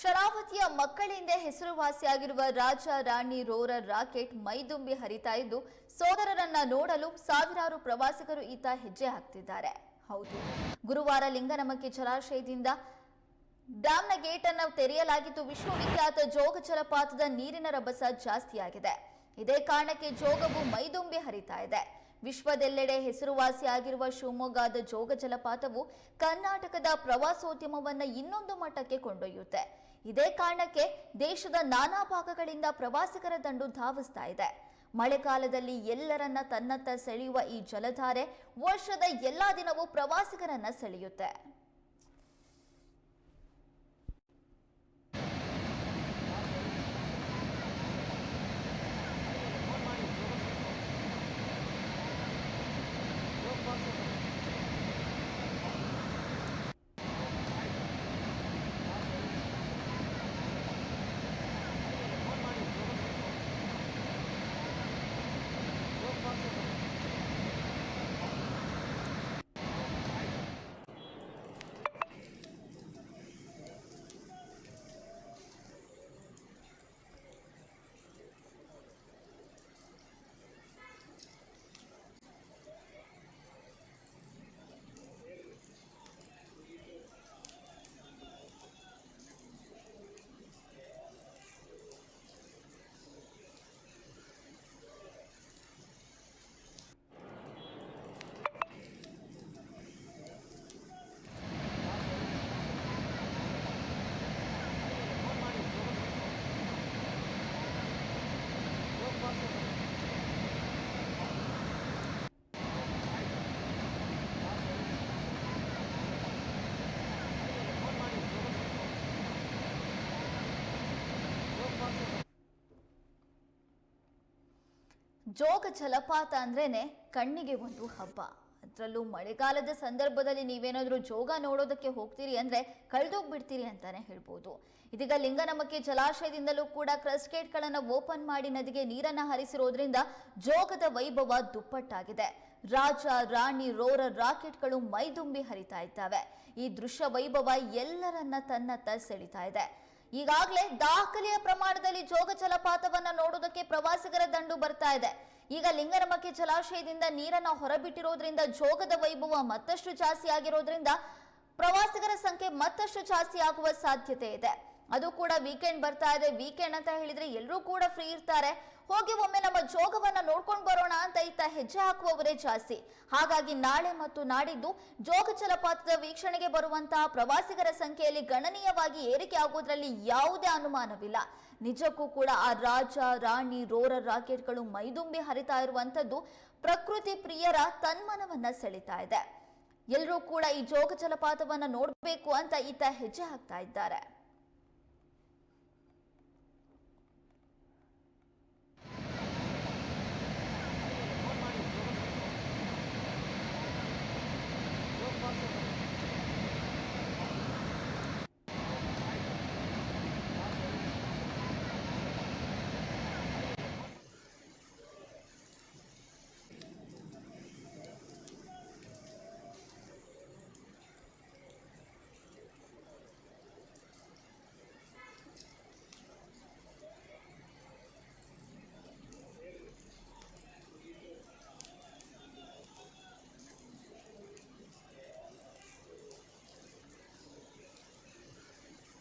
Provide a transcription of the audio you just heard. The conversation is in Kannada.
ಶರಾವತಿಯ ಮಕ್ಕಳಿಂದ ಹೆಸರುವಾಸಿಯಾಗಿರುವ ರಾಜ ರಾಣಿ ರೋರರ್ ರಾಕೆಟ್ ಮೈದುಂಬಿ ಹರಿತಾ ಇದ್ದು, ಸೋದರರನ್ನ ನೋಡಲು ಸಾವಿರಾರು ಪ್ರವಾಸಿಗರು ಈತ ಹೆಜ್ಜೆ ಹಾಕ್ತಿದ್ದಾರೆ. ಹೌದು, ಗುರುವಾರ ಲಿಂಗನಮಕ್ಕಿ ಜಲಾಶಯದಿಂದ ಡ್ಯಾಮ್ನ ಗೇಟ್ ಅನ್ನು ತೆರೆಯಲಾಗಿದ್ದು, ವಿಶ್ವವಿಖ್ಯಾತ ಜೋಗ ಜಲಪಾತದ ನೀರಿನ ರಭಸ ಜಾಸ್ತಿಯಾಗಿದೆ. ಇದೇ ಕಾರಣಕ್ಕೆ ಜೋಗವು ಮೈದುಂಬಿ ಹರಿತಾ ಇದೆ. ವಿಶ್ವದೆಲ್ಲೆಡೆ ಹೆಸರುವಾಸಿಯಾಗಿರುವ ಶಿವಮೊಗ್ಗದ ಜೋಗ ಜಲಪಾತವು ಕರ್ನಾಟಕದ ಪ್ರವಾಸೋದ್ಯಮವನ್ನು ಇನ್ನೊಂದು ಮಟ್ಟಕ್ಕೆ ಕೊಂಡೊಯ್ಯುತ್ತೆ. ಇದೇ ಕಾರಣಕ್ಕೆ ದೇಶದ ನಾನಾ ಭಾಗಗಳಿಂದ ಪ್ರವಾಸಿಗರ ದಂಡು ಧಾವಿಸ್ತಾ ಇದೆ. ಮಳೆಗಾಲದಲ್ಲಿ ಎಲ್ಲರನ್ನ ತನ್ನತ್ತ ಸೆಳೆಯುವ ಈ ಜಲಧಾರೆ ವರ್ಷದ ಎಲ್ಲಾ ದಿನವೂ ಪ್ರವಾಸಿಗರನ್ನ ಸೆಳೆಯುತ್ತೆ. ಜೋಗ ಜಲಪಾತ ಅಂದ್ರೇನೆ ಕಣ್ಣಿಗೆ ಒಂದು ಹಬ್ಬ. ಅದರಲ್ಲೂ ಮಳೆಗಾಲದ ಸಂದರ್ಭದಲ್ಲಿ ನೀವೇನಾದರೂ ಜೋಗ ನೋಡೋದಕ್ಕೆ ಹೋಗ್ತೀರಿ ಅಂದ್ರೆ ಕಳೆದೋಗ್ಬಿಡ್ತೀರಿ ಅಂತಾನೆ ಹೇಳ್ಬೋದು. ಇದೀಗ ಲಿಂಗನಮಕ್ಕೆ ಜಲಾಶಯದಿಂದಲೂ ಕೂಡ ಕ್ರಸ್ಟೇಟ್ಗಳನ್ನು ಓಪನ್ ಮಾಡಿ ನದಿಗೆ ನೀರನ್ನ ಹರಿಸಿರೋದ್ರಿಂದ ಜೋಗದ ವೈಭವ ದುಪ್ಪಟ್ಟಾಗಿದೆ. ರಾಜ, ರಾಣಿ, ರೋರ ರಾಕೆಟ್ಗಳು ಮೈದುಂಬಿ ಹರಿತಾ ಇದ್ದಾವೆ. ಈ ದೃಶ್ಯ ವೈಭವ ಎಲ್ಲರನ್ನ ತನ್ನತ್ತ ಸೆಳಿತಾ ಇದೆ. ಈಗಾಗಲೇ ದಾಖಲೆಯ ಪ್ರಮಾಣದಲ್ಲಿ ಜೋಗ ಜಲಪಾತವನ್ನ ನೋಡೋದಕ್ಕೆ ಪ್ರವಾಸಿಗರ ದಂಡು ಬರ್ತಾ ಇದೆ. ಈಗ ಲಿಂಗನಮಕ್ಕಿ ಜಲಾಶಯದಿಂದ ನೀರನ್ನ ಹೊರಬಿಟ್ಟಿರೋದ್ರಿಂದ ಜೋಗದ ವೈಭವ ಮತ್ತಷ್ಟು ಜಾಸ್ತಿ ಆಗಿರೋದ್ರಿಂದ ಪ್ರವಾಸಿಗರ ಸಂಖ್ಯೆ ಮತ್ತಷ್ಟು ಜಾಸ್ತಿ ಆಗುವ ಸಾಧ್ಯತೆ ಇದೆ. ಅದು ಕೂಡ ವೀಕೆಂಡ್ ಬರ್ತಾ ಇದೆ. ವೀಕೆಂಡ್ ಅಂತ ಹೇಳಿದ್ರೆ ಎಲ್ಲರೂ ಕೂಡ ಫ್ರೀ ಇರ್ತಾರೆ. ಹೋಗಿ ಒಮ್ಮೆ ನಮ್ಮ ಜೋಗವನ್ನ ನೋಡ್ಕೊಂಡು ಬರೋಣ ಅಂತ ಇತ್ತ ಹೆಜ್ಜೆ ಹಾಕುವವರೇ ಜಾಸ್ತಿ. ಹಾಗಾಗಿ ನಾಳೆ ಮತ್ತು ನಾಡಿದ್ದು ಜೋಗ ಜಲಪಾತದ ವೀಕ್ಷಣೆಗೆ ಬರುವಂತಹ ಪ್ರವಾಸಿಗರ ಸಂಖ್ಯೆಯಲ್ಲಿ ಗಣನೀಯವಾಗಿ ಏರಿಕೆ ಆಗುವುದರಲ್ಲಿ ಯಾವುದೇ ಅನುಮಾನವಿಲ್ಲ. ನಿಜಕ್ಕೂ ಕೂಡ ಆ ರಾಜ, ರಾಣಿ ರೋರರ್ ರಾಕೆಟ್ಗಳು ಮೈದುಂಬಿ ಹರಿತಾ ಇರುವಂತದ್ದು ಪ್ರಕೃತಿ ಪ್ರಿಯರ ತನ್ಮನವನ್ನ ಸೆಳಿತಾ ಇದೆ. ಎಲ್ಲರೂ ಕೂಡ ಈ ಜೋಗ ಜಲಪಾತವನ್ನ ನೋಡಬೇಕು ಅಂತ ಈತ ಹೆಜ್ಜೆ ಹಾಕ್ತಾ ಇದ್ದಾರೆ.